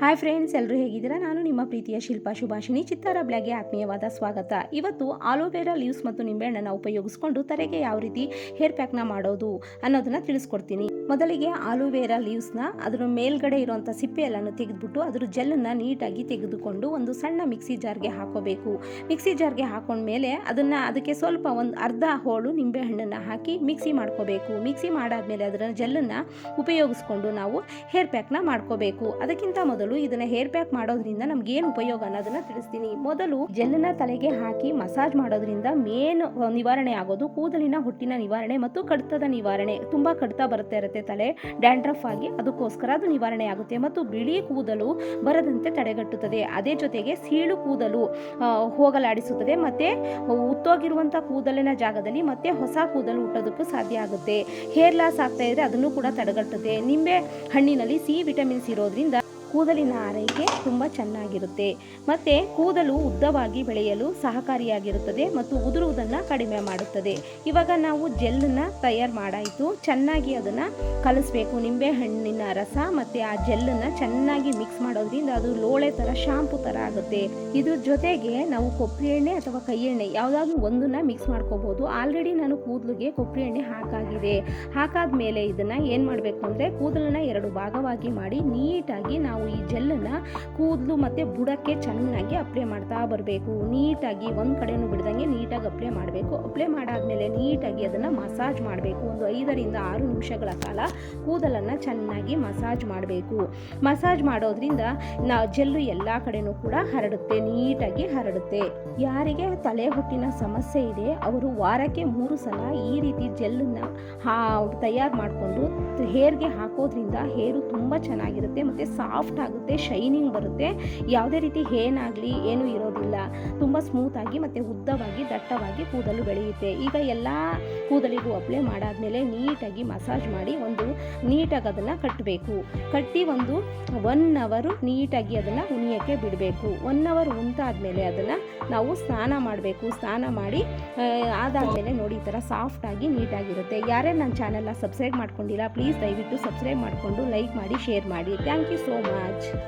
Hi friends ಎಲ್ಲರೂ ಹೇಗಿದ್ದೀರಾ? ನಾನು ನಿಮ್ಮ ಪ್ರೀತಿಯ ಶಿಲ್ಪಾ ಶುಭಾಷಿಣಿ ಚಿತ್ತಾರ ಬ್ಲಾಗ್ಗೆ ಆತ್ಮೀಯವಾದ ಸ್ವಾಗತ. ಇವತ್ತು ಆಲೋವೆರಾ ಲೀವ್ಸ್ ಮತ್ತು ನಿಂಬೆಹಣ್ಣನ್ನು ಉಪಯೋಗಿಸ್ಕೊಂಡು ತರೆಗೆ ಯಾವ ರೀತಿ ಹೇರ್ ಪ್ಯಾಕ್ನ ಮಾಡೋದು ಅನ್ನೋದನ್ನ ತಿಳಿಸ್ಕೊಡ್ತೀನಿ. ಮೊದಲಿಗೆ ಆಲೋವೆರಾ ಲೀವ್ಸ್ನ ಅದರ ಮೇಲ್ಗಡೆ ಇರುವಂಥ ಸಿಪ್ಪೆ ಎಲ್ಲನೂ ತೆಗೆದುಬಿಟ್ಟು ಅದ್ರ ಜೆಲ್ಲನ್ನು ನೀಟಾಗಿ ತೆಗೆದುಕೊಂಡು ಒಂದು ಸಣ್ಣ ಮಿಕ್ಸಿ ಜಾರ್ಗೆ ಹಾಕೋಬೇಕು. ಮಿಕ್ಸಿ ಜಾರ್ಗೆ ಹಾಕೊಂಡ್ಮೇಲೆ ಅದನ್ನು ಅದಕ್ಕೆ ಸ್ವಲ್ಪ ಒಂದು ಅರ್ಧ ಹೋಳು ನಿಂಬೆಹಣ್ಣನ್ನು ಹಾಕಿ ಮಿಕ್ಸಿ ಮಾಡ್ಕೋಬೇಕು. ಮಿಕ್ಸಿ ಮಾಡಾದ್ಮೇಲೆ ಅದರ ಜೆಲ್ಲನ್ನು ಉಪಯೋಗಿಸ್ಕೊಂಡು ನಾವು ಹೇರ್ ಪ್ಯಾಕ್ನ ಮಾಡ್ಕೋಬೇಕು. ಅದಕ್ಕಿಂತ ಮೊದಲು ಇದನ್ನ ಹೇರ್ ಪ್ಯಾಕ್ ಮಾಡೋದ್ರಿಂದ ನಮ್ಗೆ ಏನು ಉಪಯೋಗ ಅನ್ನೋದನ್ನ ತಿಳಿಸ್ತೀನಿ. ಮೊದಲು ಜೆಲ್ಲನ್ನ ತಲೆಗೆ ಹಾಕಿ ಮಸಾಜ್ ಮಾಡೋದ್ರಿಂದ ಮೇನ್ ನಿವಾರಣೆ ಆಗೋದು ಕೂದಲಿನ ಹುಟ್ಟಿನ ನಿವಾರಣೆ ಮತ್ತು ಕಡಿತದ ನಿವಾರಣೆ. ತುಂಬಾ ಕಡಿತ ಬರುತ್ತೆ, ಇರುತ್ತೆ ತಲೆ. ಡ್ಯಾಂಡ್ರಫ್ ಆಗಿ ಅದಕ್ಕೋಸ್ಕರ ಅದು ನಿವಾರಣೆ ಆಗುತ್ತೆ ಮತ್ತು ಬಿಳಿ ಕೂದಲು ಬರದಂತೆ ತಡೆಗಟ್ಟುತ್ತದೆ. ಅದೇ ಜೊತೆಗೆ ಸೀಳು ಕೂದಲು ಹೋಗಲಾಡಿಸುತ್ತದೆ ಮತ್ತೆ ಉತ್ತೋಗಿರುವಂಥ ಕೂದಲಿನ ಜಾಗದಲ್ಲಿ ಮತ್ತೆ ಹೊಸ ಕೂದಲು ಹುಟ್ಟೋದಕ್ಕೂ ಸಾಧ್ಯ ಆಗುತ್ತೆ. ಹೇರ್ ಲಾಸ್ ಆಗ್ತಾ ಇದ್ರೆ ಅದನ್ನು ಕೂಡ ತಡೆಗಟ್ಟುತ್ತೆ. ನಿಂಬೆ ಹಣ್ಣಿನಲ್ಲಿ ಸಿ ವಿಟಮಿನ್ಸ್ ಇರೋದ್ರಿಂದ ಕೂದಲಿನ ಆರೈಕೆ ತುಂಬ ಚೆನ್ನಾಗಿರುತ್ತೆ. ಮತ್ತು ಕೂದಲು ಉದ್ದವಾಗಿ ಬೆಳೆಯಲು ಸಹಕಾರಿಯಾಗಿರುತ್ತದೆ ಮತ್ತು ಉದುರುವುದನ್ನು ಕಡಿಮೆ ಮಾಡುತ್ತದೆ. ಇವಾಗ ನಾವು ಜೆಲ್ಲನ್ನು ತಯಾರು ಮಾಡಾಯಿತು. ಚೆನ್ನಾಗಿ ಅದನ್ನು ಕಲಿಸ್ಬೇಕು. ನಿಂಬೆ ಹಣ್ಣಿನ ರಸ ಮತ್ತು ಆ ಜೆಲ್ಲನ್ನು ಚೆನ್ನಾಗಿ ಮಿಕ್ಸ್ ಮಾಡೋದ್ರಿಂದ ಅದು ಲೋಳೆ ಥರ ಶಾಂಪು ಥರ ಆಗುತ್ತೆ. ಇದ್ರ ಜೊತೆಗೆ ನಾವು ಕೊಬ್ಬರಿ ಎಣ್ಣೆ ಅಥವಾ ಕೈ ಎಣ್ಣೆ ಯಾವುದಾದ್ರೂ ಒಂದನ್ನು ಮಿಕ್ಸ್ ಮಾಡ್ಕೋಬೋದು. ಆಲ್ರೆಡಿ ನಾನು ಕೂದಲಿಗೆ ಕೊಬ್ಬರಿ ಎಣ್ಣೆ ಹಾಕಾಗಿದೆ. ಹಾಕಾದ ಮೇಲೆ ಇದನ್ನು ಏನು ಮಾಡಬೇಕು ಅಂದರೆ ಕೂದಲನ್ನು ಎರಡು ಭಾಗವಾಗಿ ಮಾಡಿ ನೀಟಾಗಿ ನಾವು ಈ ಜೆಲ್ಲನ್ನು ಕೂದಲು ಮತ್ತು ಬುಡಕ್ಕೆ ಚೆನ್ನಾಗಿ ಅಪ್ಲೈ ಮಾಡ್ತಾ ಬರಬೇಕು. ನೀಟಾಗಿ ಒಂದು ಕಡೆಯೂ ಬಿಡ್ದಂಗೆ ನೀಟಾಗಿ ಅಪ್ಲೈ ಮಾಡಬೇಕು. ಅಪ್ಲೈ ಮಾಡಾದ್ಮೇಲೆ ನೀಟಾಗಿ ಅದನ್ನು ಮಸಾಜ್ ಮಾಡಬೇಕು. ಒಂದು ಐದರಿಂದ ಆರು ನಿಮಿಷಗಳ ಕಾಲ ಕೂದಲನ್ನು ಚೆನ್ನಾಗಿ ಮಸಾಜ್ ಮಾಡಬೇಕು. ಮಸಾಜ್ ಮಾಡೋದ್ರಿಂದ ನಾ ಜೆಲ್ಲು ಎಲ್ಲ ಕಡೆಯೂ ಕೂಡ ಹರಡುತ್ತೆ, ನೀಟಾಗಿ ಹರಡುತ್ತೆ. ಯಾರಿಗೆ ತಲೆ ಹೊಟ್ಟಿನ ಸಮಸ್ಯೆ ಇದೆ, ಅವರು ವಾರಕ್ಕೆ ಮೂರು ಸಲ ಈ ರೀತಿ ಜೆಲ್ಲನ್ನು ಹಾ, ತಯಾರು ಮಾಡಿಕೊಂಡು, ಹೇರ್ಗೆ ಹಾಕೋದ್ರಿಂದ ಹೇರು ತುಂಬ ಚೆನ್ನಾಗಿರುತ್ತೆ, ಮತ್ತು ಸಾಫ್ಟ್ ಆಗುತ್ತೆ, ಶೈನಿಂಗ್ ಬರುತ್ತೆ. ಯಾವುದೇ ರೀತಿ ಏನಾಗಲಿ ಏನೂ ಇರೋದಿಲ್ಲ. ತುಂಬ ಸ್ಮೂತಾಗಿ ಮತ್ತು ಉದ್ದವಾಗಿ, ದಟ್ಟವಾಗಿ ಕೂದಲು ಬೆಳೆಯುತ್ತೆ. ಈಗ ಎಲ್ಲ ಕೂದಲಿಗೂ ಅಪ್ಲೈ ಮಾಡಾದಮೇಲೆ ನೀಟಾಗಿ ಮಸಾಜ್ ಮಾಡಿ ಒಂದು ನೀಟಾಗಿ ಅದನ್ನು ಕಟ್ಟಬೇಕು ಕಟ್ಟಿ ಒಂದು ಒನ್ ಅವರು ನೀಟಾಗಿ ಅದನ್ನು ಉಣಿಯೋಕ್ಕೆ ಬಿಡಬೇಕು. ಒನ್ ಅವರ್ ಉಂತಾದ್ಮೇಲೆ ಅದನ್ನು ನಾವು ಸ್ನಾನ ಮಾಡಬೇಕು. ಸ್ನಾನ ಮಾಡಿ ಅದಾದಮೇಲೆ ನೋಡಿ ಈ ಥರ ಸಾಫ್ಟಾಗಿ ನೀಟಾಗಿರುತ್ತೆ. ಯಾರೇ ನನ್ನ ಚಾನೆಲ್ನ ಸಬ್ಸ್ಕ್ರೈಬ್ ಮಾಡ್ಕೊಂಡಿಲ್ಲ ಪ್ಲೀಸ್ ದಯವಿಟ್ಟು ಸಬ್ಸ್ಕ್ರೈಬ್ ಮಾಡಿಕೊಂಡು ಲೈಕ್ ಮಾಡಿ ಶೇರ್ ಮಾಡಿ. Thank you so much much